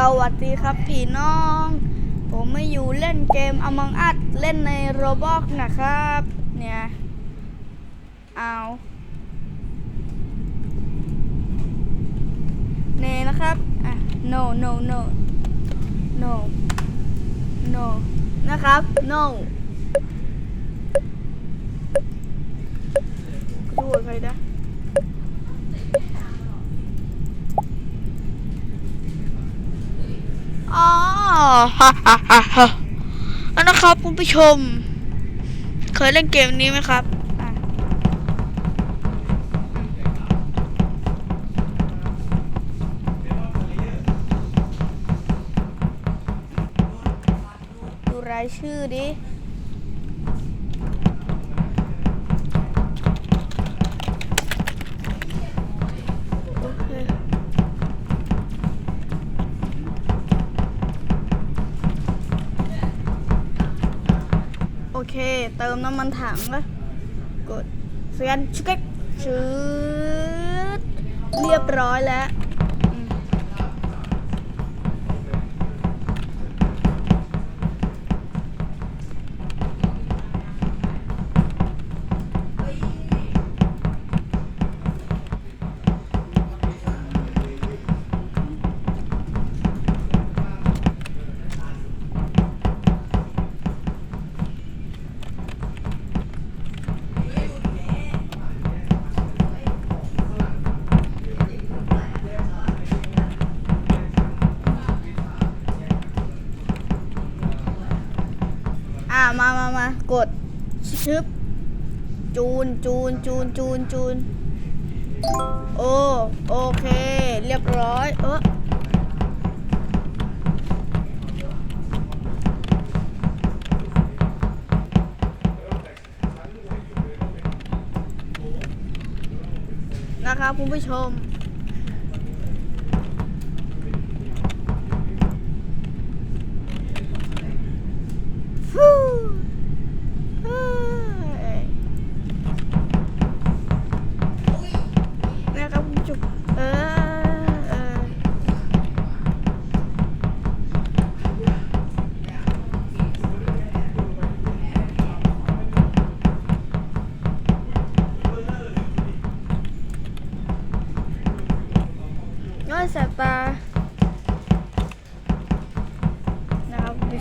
สวัสดีครับพี่น้อง ผมไม่อยู่เล่นเกม Among Us เล่นใน Roblox นะครับ เนี่ย เอาเนนะครับ อะ no no no no no นะครับ no ดูใครนะ อ๋อ ฮ่าฮ่าฮ่าฮ่าอันนะครับคุณผู้ชม เคยเล่นเกมนี้ไหมครับดูรายชื่อดิ มน้ำมันถังแล้วกดสแกนชึกชืดเรียบร้อยแล้วามากดชึบจูนจูนจูนจูนจูนโอโอเค เรียบร้อย เออนะครับคุณผู้ชม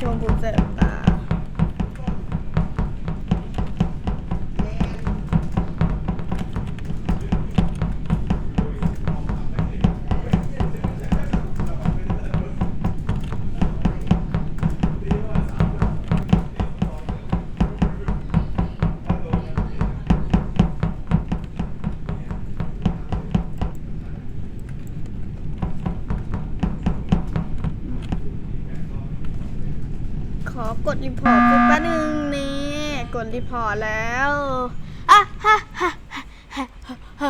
นะ กดรีพอร์ตแล้วอะฮะฮะฮะฮะฮะฮะ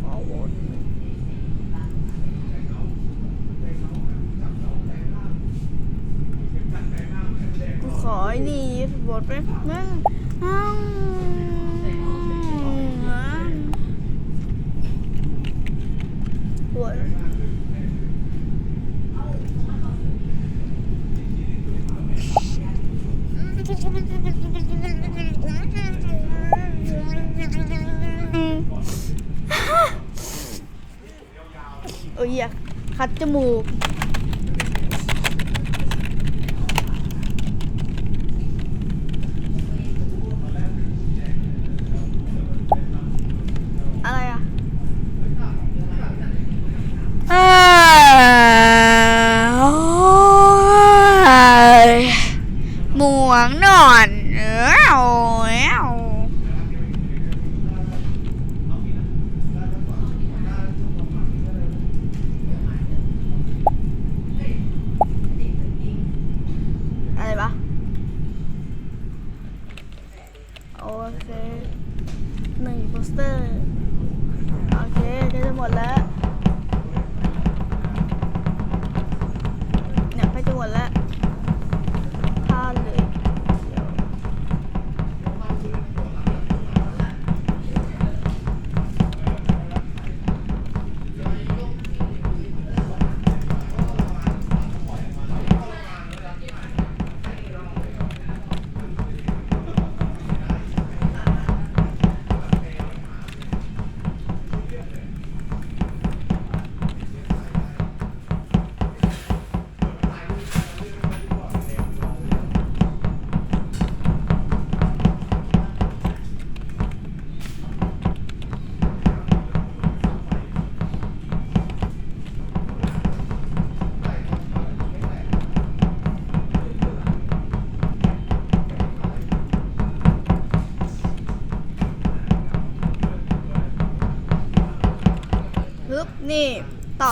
ขอโหวตกูขอไอ้นี่โหวตไปนึงอ้าวโหวต เอ้ยอยาก คัดจมูก อะไรอะอ้าวโอ้ยหมวงนอนเอ้าวอ้าวอะไรปะโอเค หนึ่งโปสเตอร์ โอเคใกล้จะหมดแล้ว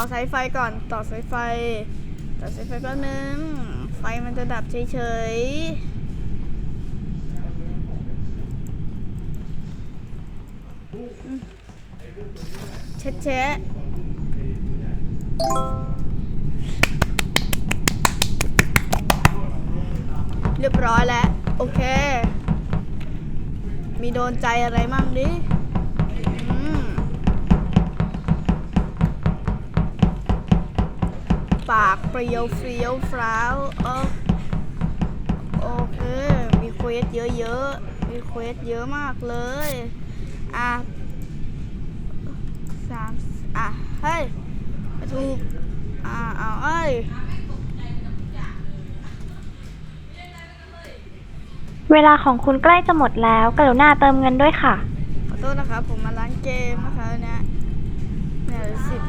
อสายไฟก่อนต่อสายไฟ ต่อสายไฟแป๊บนึง ไฟมันจะดับเฉยๆเช็ดเช็ดเรียบร้อยแล้ว โอเค มีโดนใจอะไรมั่งดิ ปากเปรียวเฟี้ยวฟ้าวเออโอเค มีเควสเยอะๆ มีเควสเยอะมากเลย อะสามอะ เฮ้ยไม่ถูกอ่าเอาเอ้ย เวลาของคุณใกล้จะหมดแล้ว กรุณาเติมเงินด้วยค่ะ ขอโทษนะครับ ผมมาร้านเกมนะคะเนี่ยเนี่ยสิบ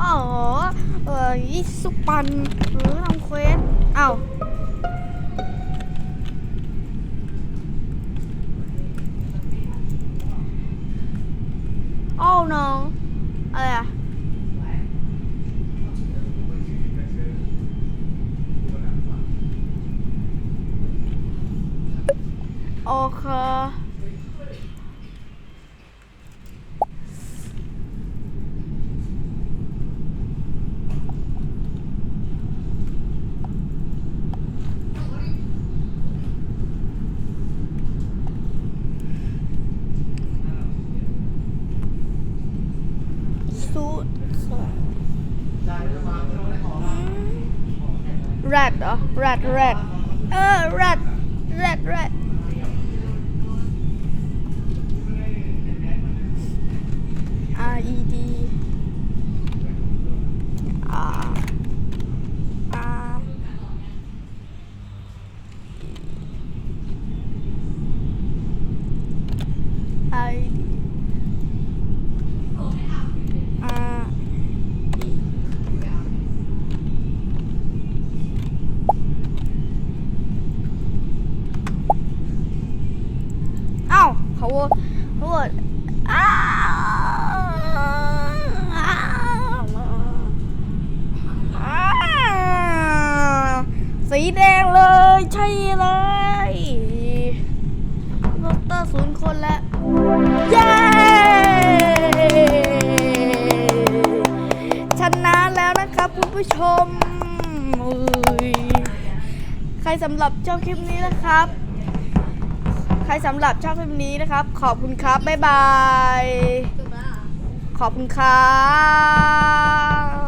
อ๋อเออยี่สุปันหรือทำเควสเอ้าโอ้ no อะไรอะโอเค สูตร แรดเหรอแรดแรดเออแรด คุณผู้ชมใครสำหรับชอบคลิปนี้นะครับ ใครสำหรับชอบคลิปนี้นะครับ ขอบคุณครับ บ๊ายบาย ขอบคุณครับ